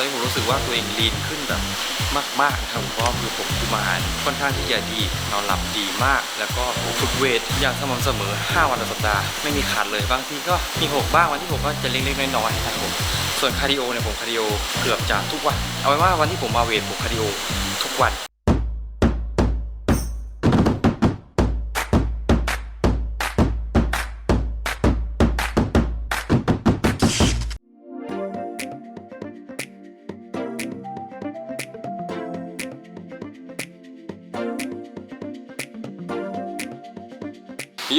อนนี้ผมรู้สึกว่าตัวเองลีนขึ้นแบบมากๆนะครับเพราะว่าคือผมกุมารค่อนข้างที่จะดีนอนหลับดีมาก แล้วก็ฝึกเวทอย่างสม่ำเสมอ 5 วันต่อสัปดาห์ไม่มีขาดเลยบางทีก็มีหกบ้างวันที่ผมก็จะเล็กๆน้อยๆนะครับผมส่วนคาร์ดิโอเนี่ยผมคาร์ดิโอเกือบจะทุกวัน เอาไว้ว่าวันที่ผมมาเวทผมคาร์ดิโอทุกวัน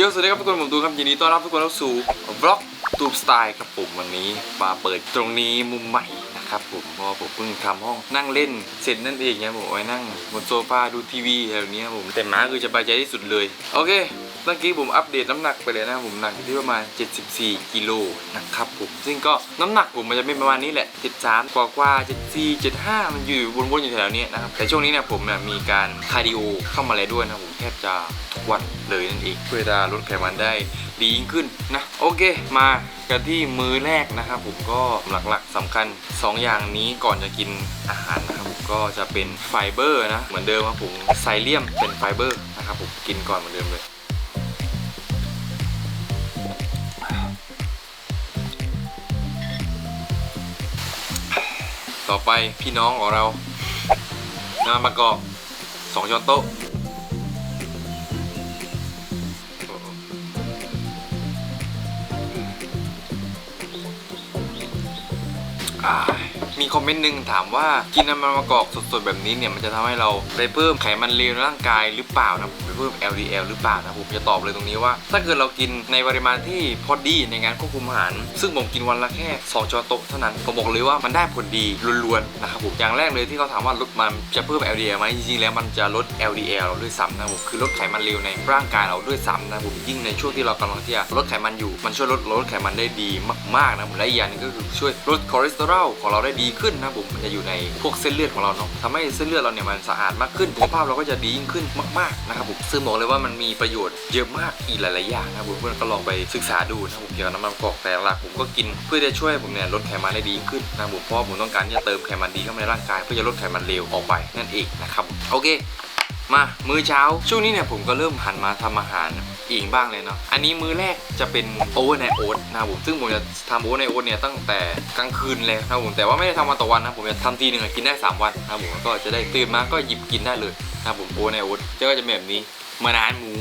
โยสวัสดีครับทุกคนผมตูครับยินดีต้อนรับทุกคนเข้าสู่บล็อกตูบสไตล์ครับผมวันนี้มาเปิดตรงนี้มุมใหม่นะครับผมเพราะผมเพิ่งทำห้องนั่งเล่นเสร็จนั่นเองเนี่ยผมเอาไว้นั่งบนโซฟาดูทีวีอะไรแบบนี้ครับผมแต่หมาคือจะไปใจที่สุดเลย โอเค เมื่อกี้ผมอัปเดตน้ำหนักไปเลยนะครับผมหนักอยู่ที่ประมาณ 74 กิโลนะครับผมซึ่งก็น้ำหนักผมมันจะเป็นประมาณนี้แหละ 73 กว่ากว่า74 75 มันอยู่วนๆอยู่แถวนี้นะครับแต่ช่วงนี้เนี่ยผมเนี่ยมีการคาร์ดิโอเข้ามาเลยด้วยนะครับผมแทบจะทุกวันเลยนั่นเองเพื่อจะลดไขมันได้ดียิ่งขึ้นนะโอเคมากันที่มือแรกนะครับผมก็หลักๆสำคัญ 2 อย่างนี้ก่อนจะกินอาหารนะครับผมก็จะเป็นไฟเบอร์นะเหมือนเดิมครับผมไซเลียมเป็นไฟเบอร์นะครับผมกินก่อนเหมือนเดิมเลย ต่อไปพี่น้องของเราน้ำมะกอกสองช้อนโต๊ะมีคอมเมนต์หนึ่งถามว่ากินน้ำมันมะกอกสดๆแบบนี้เนี่ยมันจะทำให้เราไปเพิ่มไขมันเลวในร่างกายหรือเปล่านะไปเพิ่ม LDL หรือเปล่านะผมจะตอบเลยตรงนี้ว่า ถ้าเกิดเรากินในปริมาณที่พอดีในงานควบคุมอาหาร ซึ่งผมกินวันละแค่ 2ช้อนโต๊ะเท่านั้นผมบอกเลยว่ามันได้ผลดีล้วนๆนะครับผมอย่างแรกเลยที่เขาถามว่าลดมันจะเพิ่ม LDL ไหมจริงๆแล้วมันจะลด LDL เราด้วยซ้ำนะผมคือลดไขมันเลวในร่างกายเราด้วยซ้ำนะผมยิ่งในช่วงที่เรากำลังที่จะลดไขมันอยู่มันช่วยลดลดไขมันได้ดีมากๆนะผมและอีกอย่างหนึงก็คือช่วยลดคอเลสเตอรอลของเราได้ดีขึ้นนะผมมันจะอยู่ในพวกเส้นเลือดของเราเนาะทำให้เส้นเลือดเราเนี่ยมันสะอาดมากขึ้นสุขภาพเราก็จะดียิ่งขึ้นมากๆนะครับผมซึ่งบอกเลยว่ามันมีประโยชน์เยอะมากอีกหลายๆอย่างนะผมเพื่อนก็ลองไปศึกษาดูนะผมเกี่ยวกับน้ำมันกอกแต่หลักผมก็กินเพื่อจะช่วยผมเนี่ยลดไขมันได้ดีขึ้นนะผมเพราะผมต้องการที่จะเติมไขมันดีเข้าในร่างกายเพื่อจะลดไขมันเลวออกไปนั่นเองนะครับโอเคมามื้อเช้าช่วงนี้เนี่ยผมก็เริ่มหันมาทำอาหารเองบ้างเลยเนาะอันนี้มื้อแรกจะเป็นโอเวอร์ไนโอ๊ตนะผมซึ่งผมจะทำโอเวอร์ไนโอ๊ตเนี่ยตั้งแต่กลางคืนเลยนะผมแต่ว่าไม่ได้ทำวันต่อวันนะผมจะทำทีหนึ่งกินได้ 3 วันนะผมก็จะได้ตื่นมาก็หยิบกินได้เลยนะผมโอเวอร์ไนโอ๊ตก็จะแบบนี้ มานานหมู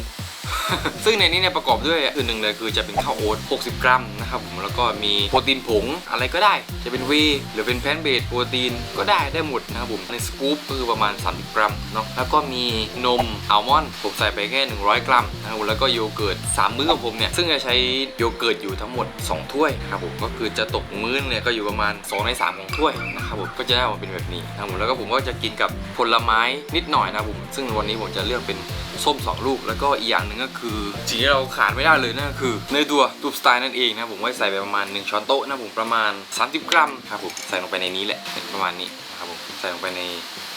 ซึ่งในนี้เนี่ยประกอบด้วยอื่นหนึ่งเลยคือจะเป็นข้าวโอ๊ต 60 กรัมนะครับผมแล้วก็มีโปรตีนผงอะไรก็ได้ จะเป็นวีหรือเป็นแพนเบสโปรตีนก็ได้ได้หมดนะครับผมในสกู๊ปคือประมาณ 30 กรัมเนาะแล้วก็มีนมอัลมอนด์ผมใส่ไปแค่ 100 กรัมนะครับผมแล้วก็โยเกิร์ต3มื้อของผมเนี่ยซึ่งจะใช้โยเกิร์ตอยู่ทั้งหมด 2 ถ้วยนะครับผมก็คือจะตกมื้อเนี่ยก็อยู่ประมาณ 2 ใน 3 ของถ้วยนะครับผมก็จะได้ออกมาเป็นแบบนี้นะครับผมแล้วก็ผมก็จะกินกับผลไม้นิดหน่อยนะครับผมซึ่งวันนี้ผมจะเลือกเป็นส้ม 2 ลูก แล้วก็อีกอย่างหนึ่งก็คือสิ่งที่เราขาดไม่ได้เลยนั่นก็คือเนยตัวตูบสไตล์นั่นเองนะผมไว้ใส่ไปประมาณ 1 ช้อนโต๊ะนะผมประมาณ 30 กรัมครับผมใส่ลงไปในนี้แหละเป็นประมาณนี้นะครับผมใส่ลงไปใน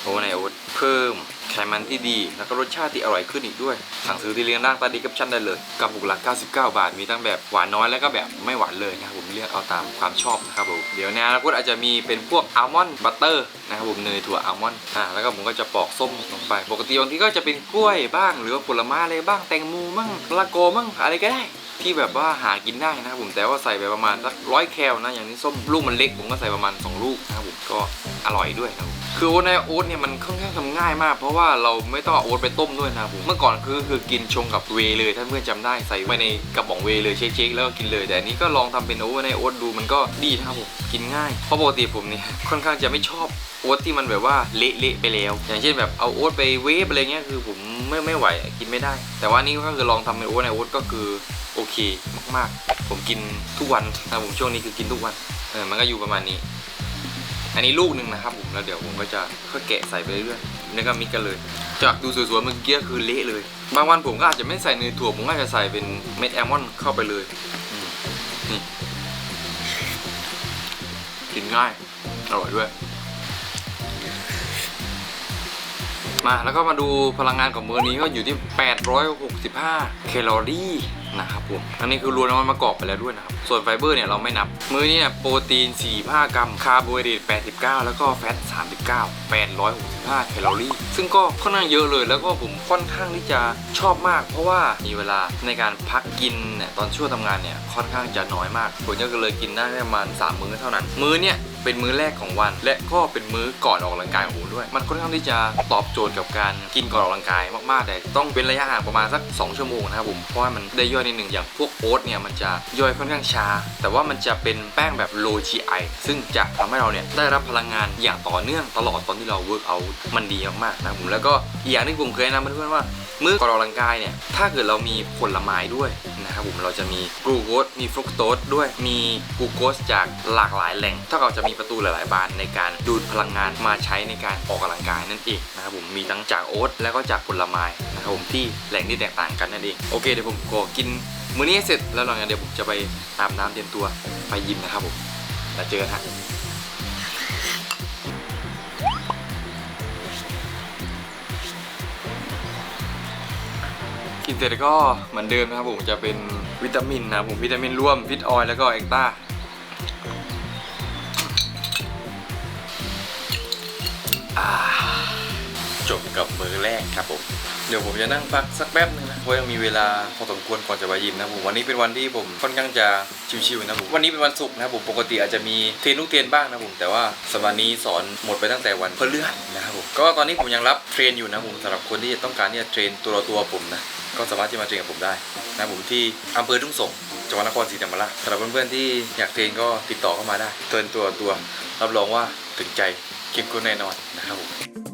โอเวอร์ไนโอ๊ตเพิ่ม ไขมันที่ดี แล้วก็รสชาติที่อร่อยขึ้นอีกด้วย สั่งซื้อที่เลี้ยงร่างตาดีกับชั้นได้เลยกับบุกหลัก 99 บาท มีทั้งแบบหวานน้อยแล้วก็แบบไม่หวานเลยนะครับผมเลือกเอาตามความชอบนะครับผมเดี๋ยวในอนาคตอาจจะมีเป็นพวกอัลมอนด์บัตเตอร์นะครับผมเนยถั่วอัลมอนด์อ่าแล้วก็ผมก็จะปอกส้มลงไป ปกติบางทีก็จะเป็นกล้วยบ้าง หรือว่าผลไม้อะไรบ้างแตงโมมั่งมะละกอมั่งอะไรก็ได้ที่แบบว่าหากินได้นะครับผมแต่ว่าใส่ไปประมาณสักร้อยแคลนะอย่างนี้ส้มลูกมันเล็กผมก็ใส่ประมาณ 2 ลูกนะครับผมก็อร่อยด้วยครับผม คือโอ๊ตในโอ๊ตเนี่ยมันค่อนข้างทำง่ายมาก เพราะว่าเราไม่ต้องเอาโอ๊ตไปต้มด้วยนะครับผมเมื่อก่อนคือคือกินชงกับเวย์เลยถ้าเพื่อนจำได้ใส่ไปในกระป๋องเวย์เลยเช็คๆแล้วก็กินเลย แต่อันนี้ก็ลองทำเป็นโอ๊ตในโอ๊ตดูมันก็ดีนะครับผมกินง่ายเพราะปกติผมเนี่ยค่อนข้างจะไม่ชอบโอ๊ตที่มันแบบว่าเละๆไปแล้ว อย่างเช่นแบบเอาโอ๊ตไปเวฟอะไรเงี้ยคือผมไม่ไม่ไหวกินไม่ได้ แต่ว่านี่ก็คือลองทำเป็นโอ๊ตในโอ๊ตก็คือโอเคมากๆ ผมกินทุกวันนะผมช่วงนี้คือกินทุกวันเออมันก็อยู่ประมาณนี้ อันนี้ลูกหนึ่งนะครับผมแล้วเดี๋ยวผมก็จะค่อยแกะใส่ไปเรื่อยๆแล้วก็มิกกันเลย จากดูสวยๆเมื่อกี้คือเละเลย บางวันผมก็อาจจะไม่ใส่เนยถั่วผมก็อาจจะใส่เป็นเม็ดแอลมอนด์เข้าไปเลยนี่กินง่ายอร่อยด้วย มาแล้วก็มาดูพลังงานของมือนี้ก็อยู่ที่ 865 แคลอรี่ นะครับผมอันนี้คือรวมน้ำมันมะกอกไปแล้วด้วยนะครับส่วนไฟเบอร์เนี่ยเราไม่นับ มื้อนี้เนี่ยโปรตีน 45 กรัม คาร์โบไฮเดรต89 แล้วก็แฟต 39 865 แคลอรี่ ซึ่งก็ค่อนข้างเยอะเลย แล้วก็ผมค่อนข้างที่จะชอบมาก เพราะว่ามีเวลาในการพักกินเนี่ยตอนช่วงทำงานเนี่ยค่อนข้างจะน้อยมากผมก็เลยกินได้ประมาณ 3 มื้อเท่านั้น มื้อเนี่ย เป็นมื้อแรกของวัน และก็เป็นมื้อก่อนออกกำลังกายของผมด้วย มันค่อนข้างที่จะตอบโจทย์กับการกินก่อนออกกำลังกายมากๆแต่ต้องเป็นระยะห่างประมาณสัก 2 ชั่วโมงนะครับผมเพราะว่ามันได้ย่อยนิดหนึ่งอย่างพวกโอ๊ตเนี่ยมันจะย่อยค่อนข้างช้า แต่ว่ามันจะเป็นแป้งแบบ low GI ซึ่งจะทำให้เราเนี่ยได้รับพลังงานอย่างต่อเนื่องตลอดตอนที่เรา work out มันดีมากๆนะครับผมแล้วก็อีกอย่างที่ผมเคยแนะนำเพื่อนๆว่า มื้อก่อนออกกำลังกายเนี่ย ถ้าเกิดเรามีผลไม้ด้วยนะครับผมเราจะมีกลูโคสมีฟรุกโตสด้วยมีกลูโคสจากหลากหลายแหล่งถ้าเราจะมีประตูหลาย ๆ บานในการดูดพลังงานมาใช้ในการออกกำลังกายนั่นเองนะครับผมมีทั้งจากโอ๊ตแล้วก็จากผลไม้นะครับผมที่แหล่งที่แตกต่างกันนั่นเองโอเคเดี๋ยวผมขอกินมื้อนี้เสร็จแล้วหลังจากเดี๋ยวผมจะไปอาบน้ำเตรียมตัวไปยิมนะครับผมแล้วเจอกันฮะ กินเสร็จแล้วก็เหมือนเดิมนะครับผมจะเป็นวิตามินนะผมวิตามินร่วมฟิตออยล์แล้วก็เอ็กต้าอ่าจบกับมือแรกครับผม เดี๋ยวผมจะนั่งพักสักแป๊บนึงนะเพราะยังมีเวลาพอสมควรก่อนจะไปยิมนะผมวันนี้เป็นวันที่ผมค่อนข้างจะชิวๆนะผมวันนี้เป็นวันศุกร์นะผมปกติอาจจะมีเทรนลูกเทรนบ้างนะผมแต่ว่าสัปดาห์นี้สอนหมดไปตั้งแต่วันพฤหัสนะครับผมก็ตอนนี้ผมยังรับเทรนอยู่นะผมสำหรับคนที่ต้องการที่จะเทรนตัวตัวผมนะ ก็สามารถที่มาเทรนกับผมได้นะผมที่อำเภอทุ่งสงจังหวัดนครศรีธรรมราชสำหรับเพื่อนๆที่อยากเทรนก็ติดต่อเข้ามาได้เทรนตัวตัวรับรองว่าถึงใจเข้มข้นแน่นอนนะครับผม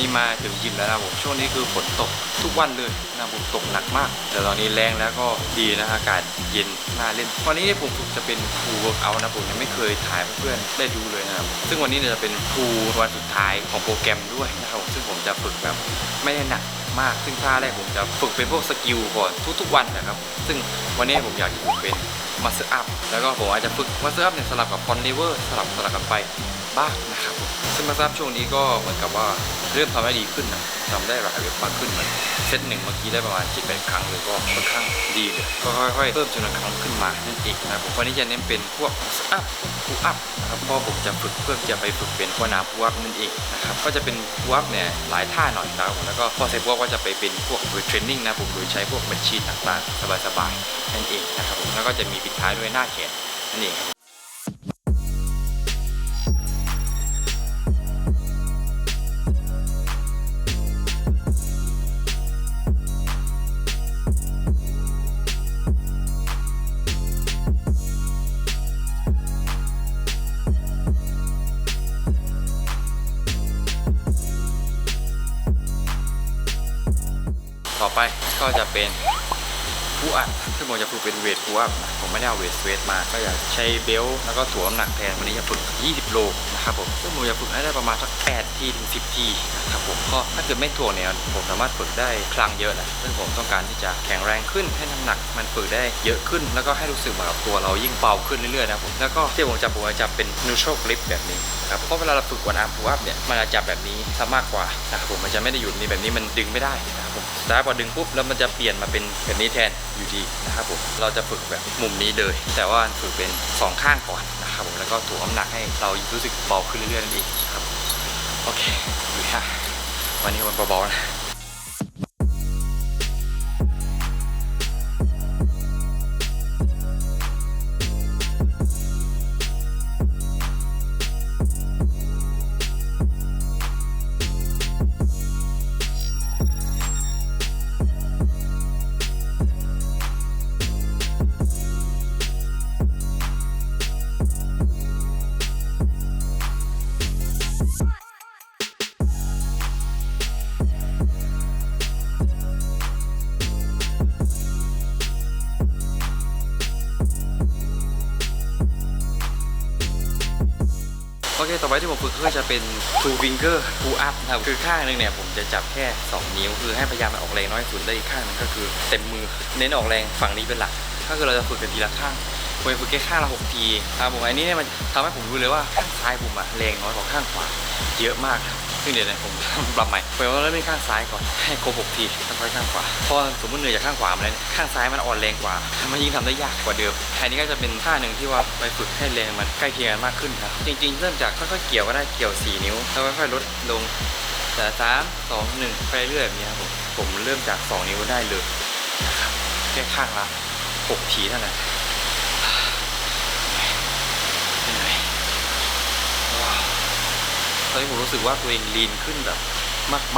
นี้มาถึงยิมแล้วนะผมช่วงนี้คือฝนตกทุกวันเลยนะผมตกหนักมาก แต่ตอนนี้แรงแล้วก็ดีนะอากาศเย็นน่าเล่นวันนี้เนี่ยผมจะเป็นฟูลเวิร์กอันะผมยังไม่เคยถ่ายเพื่อนๆได้ดูเลยนะครับซึ่งวันนี้เนี่ยจะเป็นฟูลวันสุดท้ายของโปรแกรมด้วยนะครับซึ่งผมจะฝึกแบบไม่ได้หนักมาก ซึ่งท่าแรกผมจะฝึกเป็นพวกสกิลก่อนทุกๆวันนะครับ ซึ่งวันนี้ผมอยากจะฝึกเป็นมัสเซอร์อัพแล้วก็ผมอาจจะฝึกมัสเซอร์อัพเนี่ยสลับกับคอนเนเวอร์สลับสลับกันไป บ้างนะครับซึ่งมาทราบช่วงนี้ก็เหมือนกับว่าเริ่มทำได้ดีขึ้นนะทำได้หลายเว็บมากขึ้นเหมือนเซตหนึ่งเมื่อกี้ได้ประมาณ7 8ครั้งเลยก็ค่อนข้างดีเลยก็ค่อยๆเพิ่มจำนวนครั้งขึ้นมานั่นเองนะครับผมวันนี้จะเน้นเป็นพวกอัพพูอัพนะครับเพราะผมจะฝึกเพื่อจะไปฝึกเป็นหัวน้าพูอัพนั่นเองนะครับก็จะเป็นพูอัพเนี่ยหลายท่าหน่อยนะครับแล้วก็พอเสร็จพวกก็จะไปเป็นพวกเวทเทรนนิ่งนะผมโดยใช้พวกแมชชีนต่างๆ สบายๆนั่นเองนะครับผมแล้วก็จะมีปิดท้ายด้วยหน้าแขนนั่นเองครับ ไปก็จะเป็นผู้อัดซึ่งผมจะฝึกเป็นเวทผู้อัพนะผมไม่ได้เอาเวทเวทมา ก็จะใช้เบลต์แล้วก็ถ่วงน้ำหนักแทนวันนี้จะฝึก 20 โลนะครับผมซึ่งผมจะฝึกให้ได้ประมาณสัก 8 ทีถึง 10 ทีนะครับผมก็ถ้าเกิดไม่ถ่วงเนี่ยผมสามารถฝึกได้ครั้งเยอะนะซึ่งผมต้องการที่จะแข็งแรงขึ้นให้น้ำหนัก มันฝึกได้เยอะขึ้น แล้วก็ให้รู้สึกเหมือนกับตัวเรายิ่งเบาขึ้นเรื่อยๆนะครับผมแล้วก็ที่ผมจะผมจะเป็น neutral grip แบบนี้ นะครับเพราะเวลาเราฝึกวันอาร์มผู้อัพเนี่ยมันจะจับแบบนี้ซะมากกว่านะครับผมมันจะไม่ได้อยู่ในแบบนี้มันดึงไม่ได้นะครับผมแต่พอดึงปุ๊บแล้วมันจะเปลี่ยนมาเป็นแบบนี้แทนอยู่ดีนะครับผมเราจะฝึกแบบมุมนี้เลย แต่ว่าฝึกเป็นสองข้างก่อนนะครับผมแล้วก็ถ่วงน้ำหนักให้เรารู้สึกเบาขึ้นเรื่อยๆนั่นเองครับโอเคดูฮะวันนี้มันเบาๆนะ ก็จะเป็น two finger pull up นะครับคือข้างหนึงเนี่ยผมจะจับแค่ 2 นิ้ว คือให้พยายามออกแรงน้อยสุดได้อีกข้างนึงก็คือเต็มมือเน้นออกแรงฝั่งนี้เป็นหลัก ก็คือเราจะฝึกกันทีละข้างผมฝึกแค่ข้างละหกทีครับผมอันนี้เนี่ยมันทำให้ผมรู้เลยว่าข้างซ้ายผมอะแรงน้อยกว่าข้างขวาเยอะมากซึ่งเดี๋ยวเนยผมปรับใหม่ ผมว่าเริ่มเป็นข้างซ้ายก่อน ให้ครบหกทีแล้วค่อยข้างขวาพอสมมติเหนื่อยจากข้างขวามาแล้วเนี่ยข้างซ้ายมันอ่อนแรงกว่ามันยิ่งทำได้ยากกว่าเดิมอันนี้ก็จะเป็นท่าหนึ่งที่ว่าไปฝึกให้แรงมันใกล้เคียงกันมากขึ้นครับจริง ๆ เริ่มจากค่อยๆเกี่ยวก็ได้เกี่ยวสี่นิ้วแล้วค่อยๆลดลงแต่สามสองหนึ่งไปเรื่อยๆแบบนี้ครับผมผมเริ่มจากสองนิ้วได้เลยนะครับแค่ข้างละหกทีเท่านั้นเหนื่อยว้าวตอนนี้ผมรู้สึกว่าตัวเองลีนขึ้นแบบ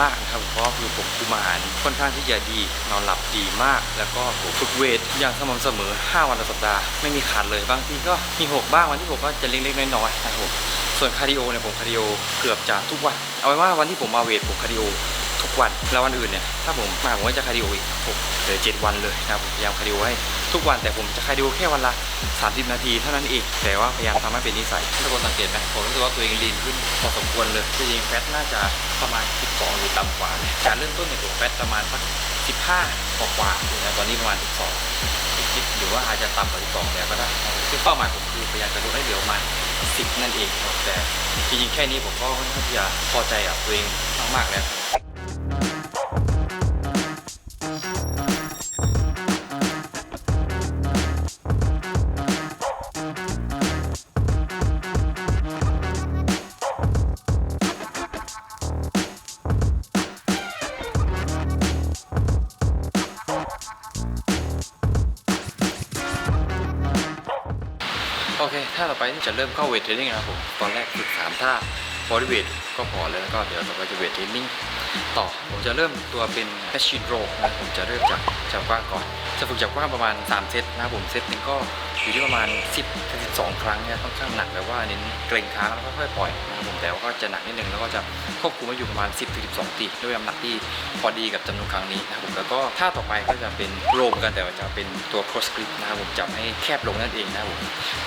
มากๆนะครับเพราะคือผมคุมอาหารค่อนข้างที่จะดี นอนหลับดีมาก แล้วก็ผมฝึกเวทอย่างสม่ำเสมอ 5 วันต่อสัปดาห์ไม่มีขาดเลยบางทีก็มี6บ้างวันที่ผมก็จะเล็กๆน้อยๆนะครับส่วนคาร์ดิโอเนี่ยผมคาร์ดิโอเกือบจะทุกวัน เอาไว้ว่าวันที่ผมมาเวทผมคาร์ดิโอ กวัน แล้ววันอื่นเนี่ยถ้าผมมาผมก็จะคาร์ดิโออีกหกหรือเจ็ดวันเลยนะครับพยายามคาร์ดิโอให้ทุกวันแต่ผมจะคาร์ดิโอแค่วันละ 30 นาทีเท่านั้นเองแต่ว่าพยายามทำให้เป็นนิสัยทุกคนสังเกตไหมผมรู้สึกว่าตัวเองลีนขึ้นพอสมควรเลยจริงๆแฟตน่าจะประมาณ 12 หรือต่ำกว่านะการเริ่มต้นเนี่ยผมแฟตประมาณสัก15กว่ากว่าตอนนี้ประมาณ 12นิดหรือว่าอาจจะต่ำกว่า12แล้วก็ได้ซึ่งเป้าหมายผมคือพยายามจะลดให้เหลือประมาณ10 นั่นเองแต่จริงๆแค่นี้ผมก็ค่อนข้างที่จะพอใจกับตัวเองมากๆแล้ว โอเคถ้าต่อไปที่จะเริ่มเข้าเวทเทรนนิ่งนะครับผมตอนแรกฝึกสามท่าบอดี้เวทก็พอเลยแล้วก็เดี๋ยวต่อไปจะเวทเทรนนิ่ง ต่อ ผมจะเริ่มตัวเป็นแมชชีนโรนะผมจะเริ่มจากจับกว้างก่อน จะฝึกจับกว้างประมาณ 3 เซตนะครับผมเซตหนึ่งก็อยู่ที่ประมาณ 10ถึง12 ครั้งเนี่ยค่อนข้างหนักแต่ว่าเน้นเกรงค้างแล้วค่อยๆปล่อยนะครับผมแต่ว่าก็จะหนักนิดนึงแล้วก็จะควบคุมไว้อยู่ประมาณ 10ถึง12 ตีด้วยน้ำหนักที่พอดีกับจำนวนครั้งนี้นะครับผมแล้วก็ท่าต่อไปก็จะเป็นโรมกันแต่ว่าจะเป็นตัว cross grip นะครับผมจับให้แคบลงนั่นเองนะครับผม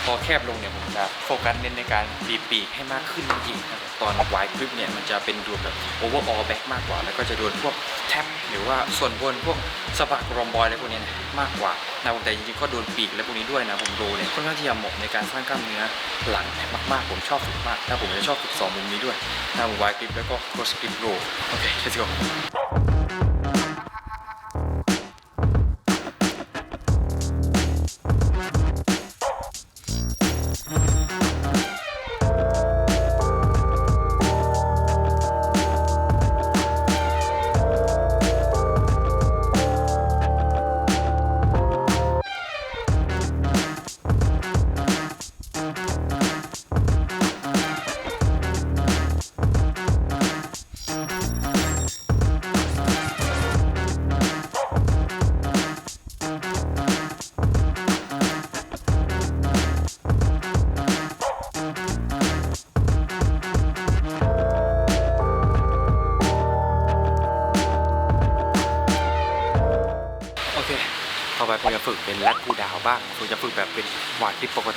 พอแคบลงเนี่ยผมจะโฟกัสเน้นในการบี ปีกให้มากขึ้นจริงๆครับตอนวายกริปเนี่ยมันจะเป็นดูแบบโอเวอร์ออลแบ็กมากกว่า แล้วก็จะโดนพวกแท็บหรือว่าส่วนบนพวกสะบักรอมบอยอะไรพวกนี้นะมากกว่านะผมแต่จริงๆก็โดนปีกและพวกนี้ด้วยนะผมโรเนี่ยค่อนข้างที่จะเหมาะในการสร้างกล้ามเนื้อหลังมากๆ ผมชอบฝึกมากนะผมจะชอบฝึกสองมุมนี้ด้วยนะผมวายกริปแล้วก็ cross grip row โอเค let's go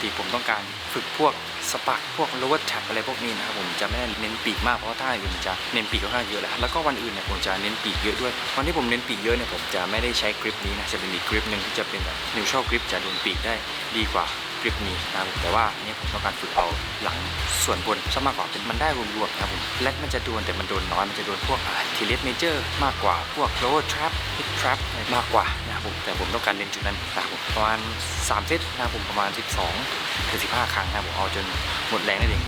ติผมต้องการฝึกพวกสปักพวกโลเวอร์แท็บอะไรพวกนี้นะครับผมจะไม่ได้เน้นปีกมากเพราะว่าท่าอื่นมันจะเน้นปีกค่อนข้างเยอะแหละแล้วก็วันอื่นเนี่ยผมจะเน้นปีกเยอะด้วยวันที่ผมเน้นปีกเยอะเนี่ยผมจะไม่ได้ใช้กริปนี้นะจะเป็นอีกกริปหนึ่งที่จะเป็นแบบนิวทรัลกริปจะโดนปีกได้ดีกว่า กริปนี้นะครับผมแต่ว่าเนี่ยผมต้องการฝึกเอาหลังส่วนบนซะมากกว่าเป็นมันได้รวมๆนะครับผมแรดมันจะโดนแต่มันโดนน้อยมันจะโดนพวกทีเลสเมเจอร์มากกว่าพวกโลว์ทรัพฮิตทรัพมากกว่านะครับผมแต่ผมต้องการเน้นจุดนั้นนะครับผมประมาณ3เซตนะครับผมประมาณ 12ถึง15 ครั้งนะครับผมเอาจนหมดแรงนั่นเอง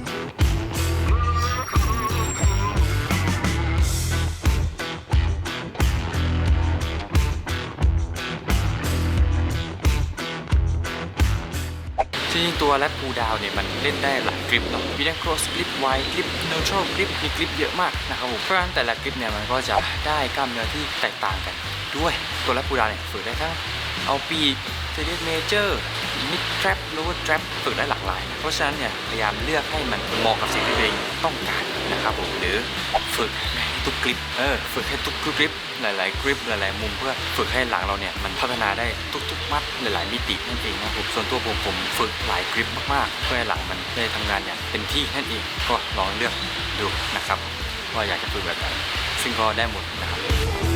จริงตัวแรปพูดาวเนี่ยมันเล่นได้หลายกริปเนาะมีทั้ง cross grip wide grip neutral grip มีกริปเยอะมากนะครับผมเพราะฉะนั้นแต่ละกริปเนี่ยมันก็จะได้กล้ามเนื้อที่แตกต่างกัน ด้วยตัวแรปพูดาวเนี่ยฝึกได้ทั้งเอาปีกเซเดสเมเจอร์ mid trap lower trap ฝึกได้หลากหลาย เพราะฉะนั้นเนี่ยพยายามเลือกให้มันเหมาะกับสิ่งที่ตัวเองต้องการนะครับผมหรือฝึกใทุกกริปเออฝึกให้ทุกกริป หลายๆกริปหลายๆมุมเพื่อฝึกให้หลังเราเนี่ยมันพัฒนาได้ทุกๆ มัดหลายๆมิตินั่นเองนะครับผมส่วนตัวผมผมฝึกหลายกริปมากๆ เพื่อให้หลังมันได้ทำงานอย่างเป็นที่นั่นเองก็ลองเลือกดูนะครับว่าอยากจะฝึกแบบไหนซึ่งก็ได้หมดนะครับ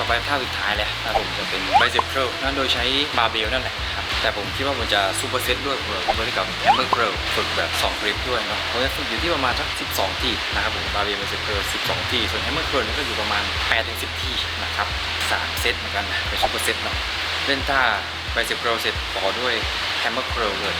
ต่อไปท่าสุดท้ายเลยนะผมจะเป็นไบเซปเคิลนั่นโดยใช้บาร์เบลนั่นแหละครับแต่ผมคิดว่าผมจะซูเปอร์เซตด้วยผมผมด้วยกับแฮมเบอร์เคิลฝึกแบบ2กริปด้วยเนาะผมจะฝึกอยู่ที่ประมาณสัก 12 ที่นะครับผมบาร์เบลไบเซปเคิล12 ที่ ส่วนแฮมเบอร์เคิลนี่ก็อยู่ประมาณ8ถึง10 ที่นะครับสามเซตเหมือนกันนะเป็นซูเปอร์เซตเนาะเล่นท่าไบเซปเคิลเสร็จต่อด้วยแฮมเบอร์เคิลเลย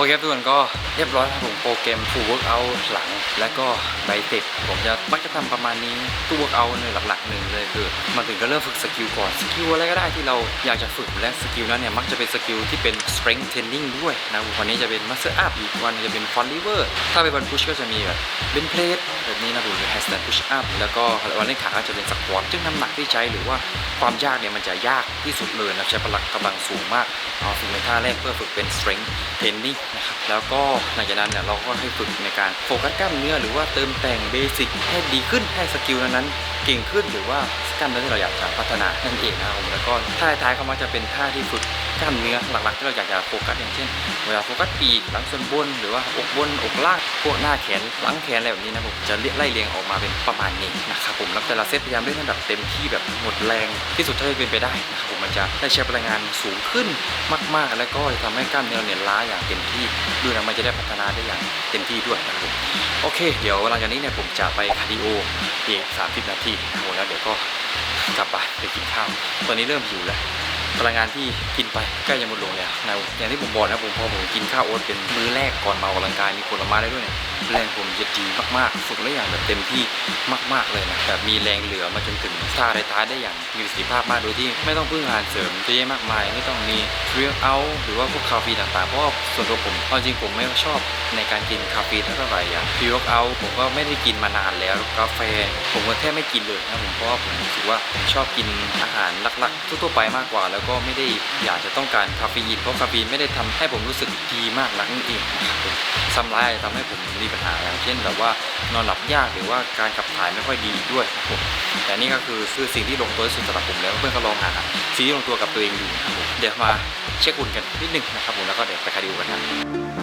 โอเคทุกคนก็เรียบร้อยครับผม โปรแกรม full workout หลัง และก็ไบเซ็ปผมจะมักจะทำประมาณนี้ตู้ workout ในหลักๆหนึ่งเลยคือมาถึงก็เริ่มฝึกสกิลก่อนสกิลอะไรก็ได้ที่เราอยากจะฝึกและสกิลนั้นเนี่ยมักจะเป็นสกิลที่เป็น strength training ด้วยนะวันนี้จะเป็น muscle up อีกวันจะเป็น front lever ถ้าเป็นวัน push ก็จะมีแบบ bench press แบบนี้นะผมหรือ handstand push up แล้วก็วันเล่นขาก็จะเป็น squat ซึ่งน้ำหนักที่ใช้หรือว่าความยากเนี่ยมันจะยากที่สุดเลยนะใช้พลังกำลังสูงมากเอาฝึกในท่าแรกเพื่อฝึกเป็น strength training นะครับแล้วก็หลังจากนั้นเนี่ยเราก็ให้ฝึกในการโฟกัสกล้ามเนื้อหรือว่าเติมแต่งเบสิกให้ดีขึ้นให้สกิลนั้นๆเก่งขึ้นหรือว่ากล้ามเนื้อที่เราอยากจะพัฒนานั่นเองนะครับผมแล้วก็ท่าท้ายๆก็มักจะเป็นท่าที่ฝึกกล้ามเนื้อหลักๆที่เราอยากจะโฟกัสอย่างเช่นเวลาโฟกัสปีกหลังส่วนบนหรือว่าอกบนอกล่างพวกหน้าแขนหลังแขนอะไรแบบนี้นะผมจะไล่เรียงออกมาเป็นประมาณนี้นะครับผมแล้วแต่ละเซตพยายามเล่นให้แบบเต็มที่แบบหมดแรงที่สุดเท่าที่เป็นไปได้นะครับผมมันจะได้ใช้พลังงานสูงขึ้นมาก ๆ แล้วก็จะทำให้กล้ามเนื้อเนี่ยล้าอย่างเต็มที่ด้วยนะมันจะได้พัฒนาได้อย่างเต็มที่ด้วยนะครับผมโอเค เดี๋ยวหลังจากนี้เนี่ยผมจะไปคาร์ดิโออีก30 นาทีนะครับแล้วเดี๋ยวก็กลับไปไปกินข้าว ตอนนี้เริ่มหิวแล้ว พลังงานที่กินไปใกล้จะหมดลงแล้วนะอย่างที่ผมบอกนะผมพอผมกินข้าวโอ๊ตเป็นมื้อแรกก่อนมาออกกำลังกายมีผลไม้ได้ด้วยเนี่ยแรงผมจะดีมากๆ ฝึกได้อย่างแบบเต็มที่มาก ๆเลยนะแบบมีแรงเหลือมาจนถึงท่าท้ายได้อย่างมีประสิทธิภาพมากโดยที่ไม่ต้องพึ่งอาหารเสริมเยอะแยะมากมาย ไม่ต้องมีเรียกเอาหรือว่าพวกคาเฟอีนต่างๆเพราะาส่วนตัวผมเอาจริงผมไม่ชอบในการกินคาเฟอีนเท่าไหร่อย่างพิวเอาผมก็ไม่ได้กินมานานแล้วกาแฟ ผมก็แทบไม่กินเลยนะผมเพราะว่าผมรู้สึกว่าผมชอบกินอาหารหลักๆทั่วๆไปมากกว่าแล้วก็ไม่ได้อยากจะต้องการคาเฟอีนเพราะคาเฟอีนไม่ได้ทำให้ผมรู้สึกดีมากนักนั่นเองซ้ำร้ายทำให้ผมมีปัญหาอย่างเช่นแบบว่านอนหลับยากหรือว่าการขับถ่ายไม่ค่อยดีด้วยครับผมแต่นี่ก็คือคือสิ่งที่ลงตัวสุดสำหรับผมแล้วเพื่อนก็ลองหาสิ่งที่ลงตัวกับตัวเองอยู่ครับผมเดี๋ยวมาเช็คหุ่นกันนิดนึงนะครับผมแล้วก็เดี๋ยวไปคาดิโอกันนะโ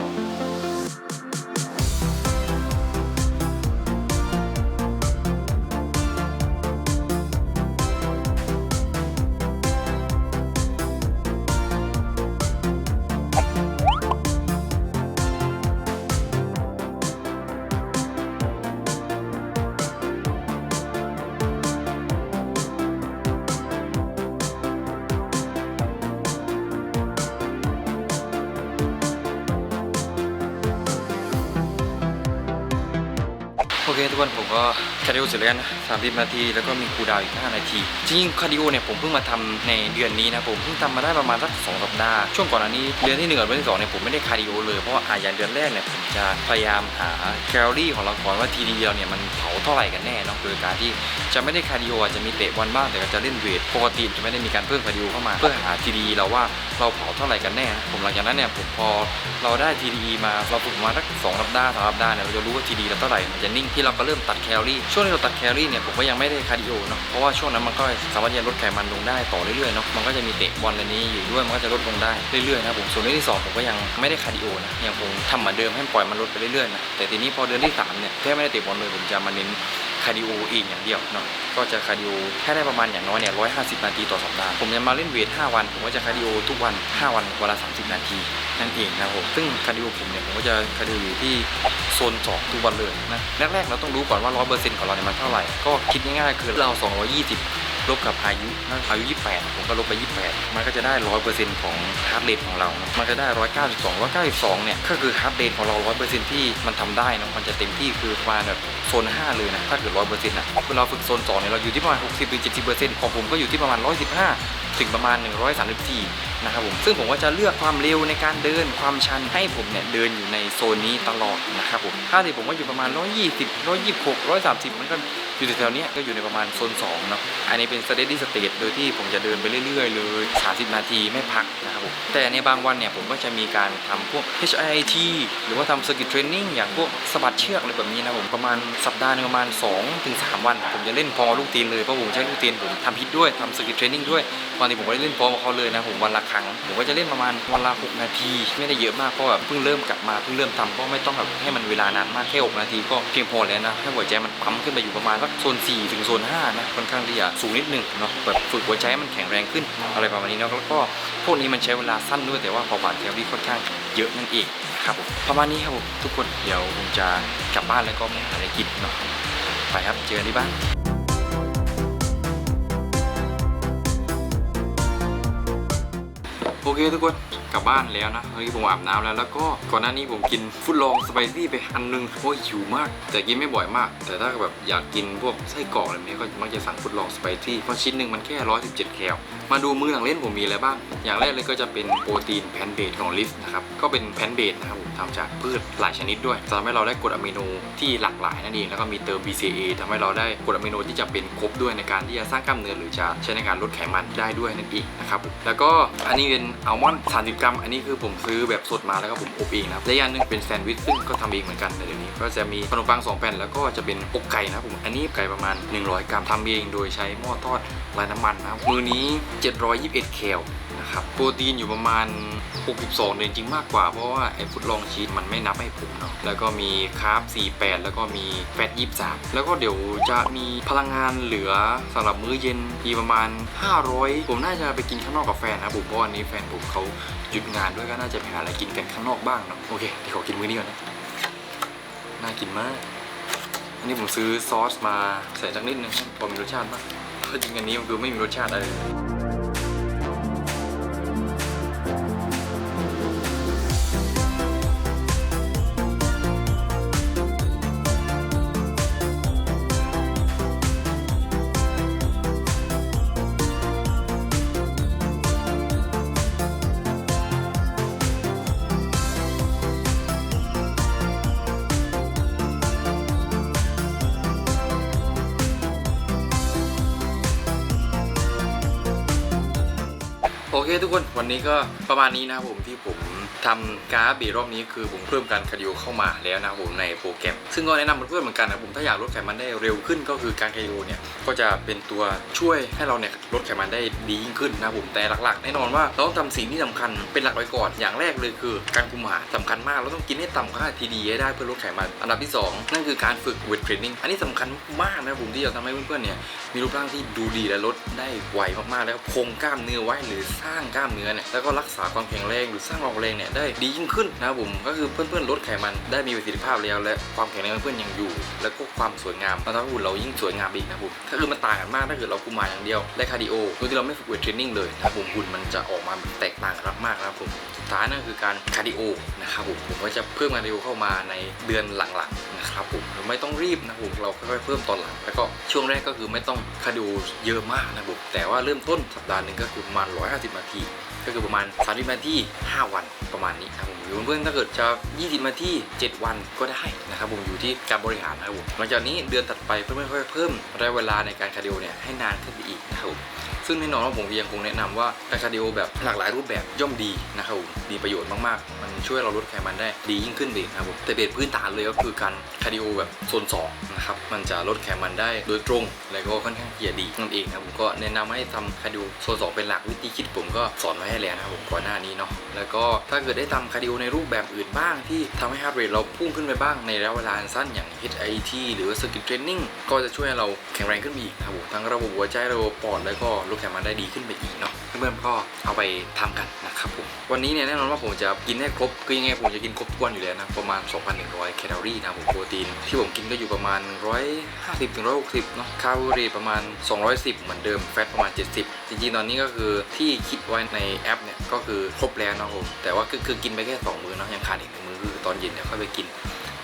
เสร็จแล้วกันนะ 30 นาที แล้วก็มีคูลดาวน์อีก 5 นาที จริงๆคาร์ดิโอเนี่ยผมเพิ่งมาทำในเดือนนี้นะผมเพิ่งทำมาได้ประมาณสัก2สัปดาห์ช่วงก่อนอันนี้เดือนที่1กับเดือนที่2เนี่ยผมไม่ได้คาร์ดิโอเลยเพราะว่าอะอย่างเดือนแรกเนี่ยผมจะพยายามหาแคลอรี่ของเราก่อนว่าทีเดียวเนี่ยมันเผาเท่าไหร่กันแน่เนาะโดยการที่จะไม่ได้คาร์ดิโออาจจะมีเตะบอลบ้างแต่ก็จะเล่นเวทปกติจะไม่ได้มีการเพิ่มคาร์ดิโอเข้ามา เพื่อหาทีดีเราว่าเราเผาเท่าไหร่กันแน่ ผมหลังจากนั้นเนี่ยผมพอเราได้ทีดีมาเราฝึกมาสักสองสัปดาห์สามสัปดาห์เนี่ยเราจะรู้ว่าทีดีเราเท่าไหร่มันจะนิ่งที่เราก็เริ่มตัดแคลอรี่ช่วงที่เราตัดแคลอรี่เนี่ยผมก็ยังไม่ได้คาร์ดิโอเนาะเพราะว่าช่วงนั้นมันก็สามารถจะลดไขมันลงได้ต่อเรื่อยๆเนาะมันก็จะมีเตะบอลอะไรนี้อยู่ด้วยมันก็จะลดลงได้เรื่อยๆนะผมส่วนเดือนที่สองผมก็ยังไม่ได้คาร์ดิโอนะยังคงทำเหมือนเดิมให้ปล่อยมันลดไปเรื่อยๆนะแต่ทีนี้พอเดือนที่สามเนี่ยแค่ไม่ได้เตะบอลเลยผมจะมาเน้น คาร์ดิโอเองอย่างเดียวเนาะก็จะคาร์ดิโอให้ได้ประมาณอย่างน้อยเนี่ยร้อยห้าสิบนาทีต่อสัปดาห์ผมจะมาเล่นเวท5วัน ผมก็จะคาร์ดิโอทุกวัน5วันวันละ30นาทีนั่นเองนะครับผมซึ่งคาร์ดิโอผมเนี่ยผมก็จะคาร์ดิโออยู่ที่โซนสองทุกวันเลยนะแรกๆเราต้องรู้ก่อนว่าร้อยเปอร์เซ็นต์ของเราเนี่ยมันเท่าไหร่ก็คิดง่ายๆคือเรา220 ลบกับอายุนั่นอายุ 28 ผมก็ลบไป 28 มันก็จะได้ 100%ของฮาร์ดเรทของเรา มันจะได้ 192 192 เนี่ย ก็คือฮาร์ดเรทของเรา 100%ที่มันทำได้นะมันจะเต็มที่คือประมาณแบบโซน 5 เลยนะ ถ้าเกิด 100%นะเวลาฝึกโซน 2 เนี่ย เราอยู่ที่ประมาณ 60-70%ของผมก็อยู่ที่ประมาณ 115 ถึงประมาณ 134 นะครับผม ซึ่งผมก็จะเลือกความเร็วในการเดิน ความชันให้ผมเนี่ยเดินอยู่ในโซนนี้ตลอดนะครับผม ค่าที่ผมก็อยู่ประมาณ 120 126 130 มันก็อยู่แถวๆเนี้ยก็อยู่ในประมาณโซน2เนาะอันนี้เป็น steady state โดยที่ผมจะเดินไปเรื่อย ๆ เลย 30 นาทีไม่พักนะครับผมแต่ในบางวันเนี่ยผมก็จะมีการทำพวก HIIT หรือว่าทำ circuit training อย่างพวกสะบัดเชือกอะไรแบบนี้นะผมประมาณสัปดาห์นึงประมาณ2ถึง3วัน ผมจะเล่นพอลูกตีนเลยเพราะผมใช้ลูกตีนผมทำพิษด้วยทำ circuit training ด้วยบางทีผมก็ได้เล่นพอมาเขาเลยนะผมวันละครั้งผมก็จะเล่นประมาณวันละ6นาที ไม่ได้เยอะมากเพราะแบบเพิ่งเริ่มกลับมาเพิ่งเริ่มทำก็ไม่ต้องแบบให้มันเวลานานมากแค่6นาทีก็เพียงพอแล้วนะให้หัวใจมันปั๊มขึ้นไปอยู่ประมาณสักโซน4ถึงโซน5นะค่อนข้างที่จะสูงนิดหนึงเนาะแบบฝึกหัวใจให้มันแข็งแรงขึ้นอะไรประมาณนี้เนาะแล้วก็พวกนี้มันใช้เวลาสั้นด้วยแต่ว่าเผาผลานแคลอรี่ค่อนข้างเยอะนั่นเองครับผมประมาณนี้ครับผมทุกคนเดี๋ยวผมจะกลับบ้านแล้วก็ไปหาอะไรกินเนาะไปครับเจอกันที่บ้าน เคทุกคนกลับบ้านแล้วนะเฮ้ยผมอาบน้ำแล้วแล้วก็ก่อนหน้านี้ผมกินฟุตลองสไปซี่ไปอันนึงโอ้ยหิวมาก แต่กินไม่บ่อยมาก แต่ถ้าแบบอยากกินพวกไส้กรอกอะไรแบบนี้ก็มักจะสั่งฟุตลองสไปซี่เพราะชิ้นหนึ่งมันแค่ 117 แคลมาดูมื้อหลังเล่นผมมีอะไรบ้าง อย่างแรกเลยก็จะเป็นโปรตีนแพนเบสของลิฟนะครับก็เป็นแพนเบสนะครับทำจากพืชหลายชนิดด้วยทำให้เราได้กรดอะมิโนที่หลากหลายนั่นเองแล้วก็มีเติม BCA ทำให้เราได้กรดอะมิโนที่จะเป็นครบด้วยในการที่จะสร้างกล้ามเนื้อหรือจะใช้ในการลดไขมันได้ด้วยนั่นเองนะครับแล้วก็อันนี้เป็นอัลมอนด์30 กรัม อันนี้คือผมซื้อแบบสดมาแล้วก็ผมอบเองนะครับและอย่างหนึงเป็นแซนด์วิชซึ่งก็ทำเองเหมือนกันในเดี๋ยวนี้ ก็จะมีขนมปัง2แผ่นแล้วก็จะเป็นอกไก่นะผมอันนี้ไก่ประมาณ 100 กรัมทำเองโดยใช้หม้อทอดไร้น้ำมันนะครับมือนี้ 721แคล นะครับ โปรตีนอยู่ประมาณ 62เนี่ยจริงมากกว่า เพราะว่าไอ้ฟุตลองชีสมันไม่นับให้ผมเนาะแล้วก็มีคาร์บ48 แล้วก็มีแฟต23 แล้วก็เดี๋ยวจะมีพลังงานเหลือสำหรับมื้อเย็นทีประมาณ 500 ผมน่าจะไปกินข้างนอกกับแฟนนะผมเพราะวันนี้แฟนผมเขาหยุดงานด้วยก็น่าจะไปหาอะไรกินกันข้างนอกบ้างเนาะโอเคเดี๋ยวขอกินมื้อนี้ก่อนนะน่ากินมากอันนี้ผมซื้อซอสมาใส่สักนิดนึงพอมีรสชาติบ้างเพราะจริงอันนี้มันคือไม่มีรสชาติอะไรเลย เคทุกคนวันนี้ก็ประมาณนี้นะครับผมที่ผม ทำกราฟบีรอบนี้คือผมเพิ่มการคาร์ดิโอเข้ามาแล้วนะผมในโปรแกรม ซึ่งก็แนะนำเพื่อนๆเหมือนกันนะผมถ้าอยากลดไขมันได้เร็วขึ้นก็คือการคาร์ดิโอเนี่ยก็จะเป็นตัวช่วยให้เราเนี่ยลดไขมันได้ดียิ่งขึ้นนะผมแต่หลักๆแน่นอนว่าเราต้องทำสิ่งที่สำคัญเป็นหลักไว้ก่อนอย่างแรกเลยคือการคุมอาหารสำคัญมากเราต้องกินให้ต่ำค่าทีดีให้ได้เพื่อลดไขมันอันดับที่สองนั่นคือการฝึกเวทเทรนนิ่งอันนี้สำคัญมากนะผมที่จะทำให้เพื่อนๆเนี่ยมีรูปร่างที่ดูดีและลดได้ไวมากๆแล้วคงกล้ามเนื้อไว้หรือสร้างกล้ามเนื้อเนี่ยแล้วก็รักษาความแข็งแรงหรือสร้างความแรงเนี่ยได้ดียิ่งขึ้นนะครับผมก็คือเพื่อนๆลดไขมันได้มีประสิทธิภาพแล้วและความแข็งแรงของเพื่อนยังอยู่ แล้วก็ความสวยงามมันทำให้หุ่นเรายิ่งสวยงามอีกนะครับผมก็คือมันต่างกันมากถ้าเกิดเราคุมมาอย่างเดียวและคาร์ดิโอโดยที่เราไม่ฝึกเวทเทรนนิ่งเลยนะครับผมหุ่นมันจะออกมาแตกต่างกันมากนะครับผมสุดท้ายนั่นคือการคาร์ดิโอนะครับผมผมก็จะเพิ่มคาร์ดิโอเข้ามาในเดือนหลังๆนะครับผมไม่ต้องรีบนะครับผมเราค่อยๆเพิ่มตอนหลัง แล้วก็ช่วงแรกก็คือไม่ต้องคาร์ดิโอเยอะมากนะครับผมแต่ว่าเริ่มต้นสัปดาห์หนึ่งก็คือประมาณ150นาทีก็คือประมาณ30นาที5วันประมาณนี้ครับผมหรือเพื่อนๆถ้าเกิดจะ20นาที7 วันก็ได้นะครับผมอยู่ที่การบริหารนะครับผมหลังจากนี้เดือนถัดไปเพื่อนๆค่อยเพิ่มระยะเวลาในการคาร์ดิโอเนี่ยให้นานขึ้นไปอีกนะครับผม ซึ่งแน่นอนว่าผมยังคงแนะนำว่าการคาร์ดิโอแบบหลากหลายรูปแบบย่อมดีนะครับผมมีประโยชน์มากๆ มันช่วยเราลดไขมันได้ดียิ่งขึ้นไปอีกนะครับผมแต่เบสพื้นฐานเลยก็คือการคาร์ดิโอแบบโซน2นะครับมันจะลดไขมันได้โดยตรง และก็ค่อนข้างที่จะดีนั่นเองนะครับผมก็แนะนำให้ทำคาร์ดิโอโซน2เป็นหลักวิธีคิดผมก็สอนไว้ให้แล้วนะครับผมก่อนหน้านี้เนาะแล้วก็ถ้าเกิดได้ทำคาร์ดิโอในรูปแบบอื่นบ้างที่ทำให้ฮาร์ดเรทเราพุ่งขึ้นไปบ้างในระยะเวลาสั้นอย่าง HIIT หรือว่า Circuit Training ก็จะช่วยให้เราแข็งแรงขึ้นอีกนะครับผมทั้งระบบหัวใจระบบปอดแล้วก็ลดไขมันได้ดีขึ้นไปอีกเนาะเพื่อนๆก็เอาไปทำกันนะครับผมวันนี้เนี่ยแน่นอนว่าผมจะกินให้ครบคือยังไงผมจะกินครบทุกวันอยู่แล้วนะประมาณ 2,100 แคลอรี่นะผมโปรตีน ที่ผมกินก็อยู่ประมาณ 150ถึง160เนาะคาร์โบไฮเดรตประมาณ 210 เหมือนเดิมแฟตประมาณ 70 จริงๆ ตอนนี้ก็คือที่คิดไว้ในแอปเนี่ยก็คือครบแล้วนะผมแต่ว่าคือคือกินไปแค่สองมื้อเนาะยังขาดอีกหนึ่งมื้อคือตอนเย็นเนี่ยค่อยไปกิน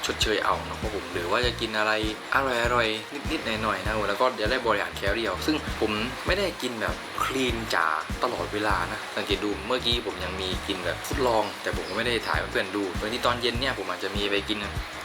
ชดเชยเอานะครับผมหรือว่าจะกินอะไรอร่อยอร่อยๆนิดๆหน่อยๆนะผมแล้วก็จะได้บริหารแคลอรี่เอาซึ่งผมไม่ได้กินแบบคลีนจ๋าตลอดเวลานะสังเกตดูเมื่อกี้ผมยังมีกินแบบฟุตลอง แต่ผมก็ไม่ได้ถ่ายเพื่อนดูบางทีตอนเย็นเนี่ยผมอาจจะมีไปกิน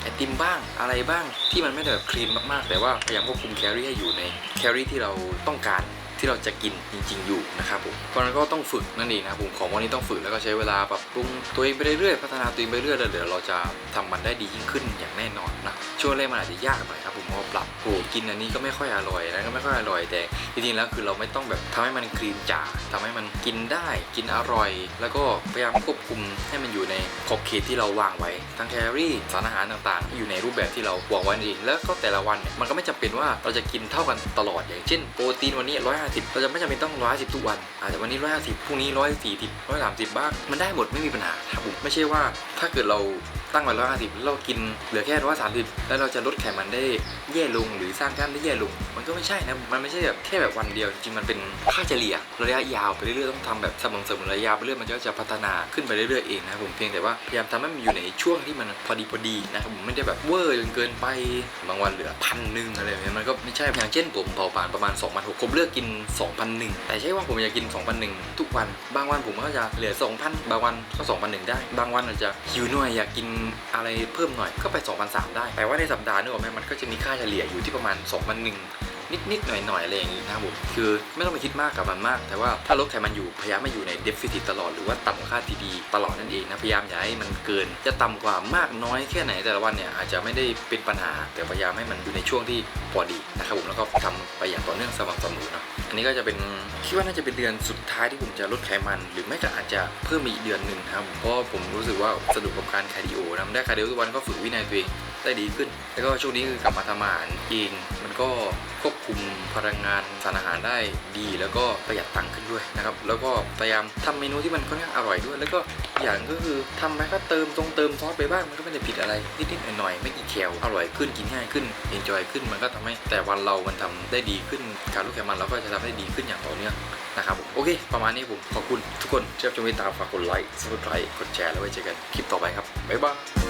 ไอติมบ้างอะไรบ้างที่มันไม่ได้แบบคลีนมากๆ แต่ว่าพยายามควบคุมแคลอรี่ให้อยู่ในแคลอรี่ที่เราต้องการ ที่เราจะกินจริง ๆ อยู่นะครับผมเพราะนั้นก็ต้องฝึกนั่นเองนะครับผมของวันนี้ต้องฝึกแล้วก็ใช้เวลาปรับปรุงตัวเองไปเรื่อยๆพัฒนาตัวเองไปเรื่อยๆแล้วเดี๋ยวเราจะทำมันได้ดียิ่งขึ้นอย่างแน่นอนนะช่วงแรกมันอาจจะยากหน่อยครับผมเพราะปรับโอ้กินอันนี้ก็ไม่ค่อยอร่อยนะก็ไม่ค่อยอร่อยแต่จริงๆแล้วคือเราไม่ต้องแบบทำให้มันคลีนจ๋าทำให้มันกินได้กินอร่อย แล้วก็พยายามควบคุมให้มันอยู่ในขอบเขตที่เราวางไว้ทั้งแคลอรี่สารอาหารต่างๆ อยู่ในรูปแบบที่เราวางไว้นั่นเองแล้วก็แต่ละวันเนี่ยมันก็ไม่จำเป็นว่าเราจะกินเท่ากันตลอดอย่างเช่นโปรตีนวันนี้150 เราจะไม่จำเป็นต้อง 150 ทุกวัน อาจจะวันนี้ 150พรุ่งนี้ 140 130 บ้าง มันได้หมดไม่มีปัญหาครับผมไม่ใช่ว่าถ้าเกิดเรา ตั้งไว้150แล้วเรากินเหลือแค่130แล้วเราจะลดไขมันได้แย่ลงหรือสร้างกล้ามได้แย่ลง มันก็ไม่ใช่นะ มันไม่ใช่แบบแค่แบบวันเดียวจริงมันเป็นค่าเฉลี่ยระยะยาวไปเรื่อยๆต้องทำแบบสม่ำเสมอระยะยาวไปเรื่อยมันก็จะพัฒนาขึ้นไปเรื่อยๆเองนะผมเพียงแต่ว่าพยายามทำให้มันอยู่ในช่วงที่มันพอดีพอดีนะครับผมไม่ได้แบบเวอร์จนเกินไปบางวันเหลือพันหนึ่งอะไรแบบนี้มันก็ไม่ใช่อย่างเช่นผมเผาผ่านประมาณ2 0 0ผมเลือกกิน 2,001แต่ใช่ว่าผมอยากกิน 2,001ทุกวัน บางวันผมก็จะเหลือ 2,000 บางวันก็2,001ได้ บางวันอาจจะหิวหน่อยอยากกินอะไรเพิ่มหน่อยก็ไป 2,003ได้ แต่ว่าในสัปดาห์นึกออกไหมมันก็จะมีค่าเฉลี่ยอยู่ที่ประมาณ2,001 นิดๆหน่อยๆอะไรอย่างนี้นะครับผมคือไม่ต้องไปคิดมากกับมันมาก แต่ว่าถ้าลดไขมันอยู่พยายามไม่อยู่ในเดฟ i ิ i ตตลอดหรือว่าต่ำกว่าค่าทีดีตลอดนั่นเองนะพยายามอย่าให้มันเกิน จะต่ำกว่ามากน้อยแค่ไหนแต่ละวันเนี่ยอาจจะไม่ได้เป็นปัญหา แต่พยายามให้มันอยู่ในช่วงที่พอดีนะครับผมแล้วก็ทำไปอย่างต่อเนื่องสม่ำเสมอเนาะอันนี้ก็จะเป็นคิดว่าน่าจะเป็นเดือนสุดท้ายที่ผมจะลดไขมัน หรือไม่ก็อาจจะเพิ่มอีกเดือนหนึ่งนะครับผมเพราะผมรู้สึกว่าสนุกกับการคาร์ดิโอนะได้คาร์ดิโอทุกวันก็ฝึกวินัยตัวเองได้ดีขึ้น แล้วก็ช่วงนี้คือกลับมาทำอาหารเอง ก็ควบคุมพลังงานสารอาหารได้ดี แล้วก็ประหยัดตังค์ขึ้นด้วยนะครับ แล้วก็พยายามทำเมนูที่มันค่อนข้างอร่อยด้วย แล้วก็อย่างก็คือทำไปก็เติมตรงเติมซอสไปบ้างมันก็ไม่ได้ผิดอะไรนิดๆหน่อยๆไม่กี่แคลอร่อยขึ้นกินง่ายขึ้นเอนจอยขึ้นมันก็ทำให้แต่วันเรามันทำได้ดีขึ้นการลดไขมันเราก็จะทำได้ดีขึ้นอย่างต่อเนื่องนะครับโอเค ประมาณนี้ผมขอบคุณทุกคนที่รับชมติดตามฝากกดไลค์ subscribe กดแชร์แล้วไว้เจอกันคลิปต่อไปครับบ๊ายบาย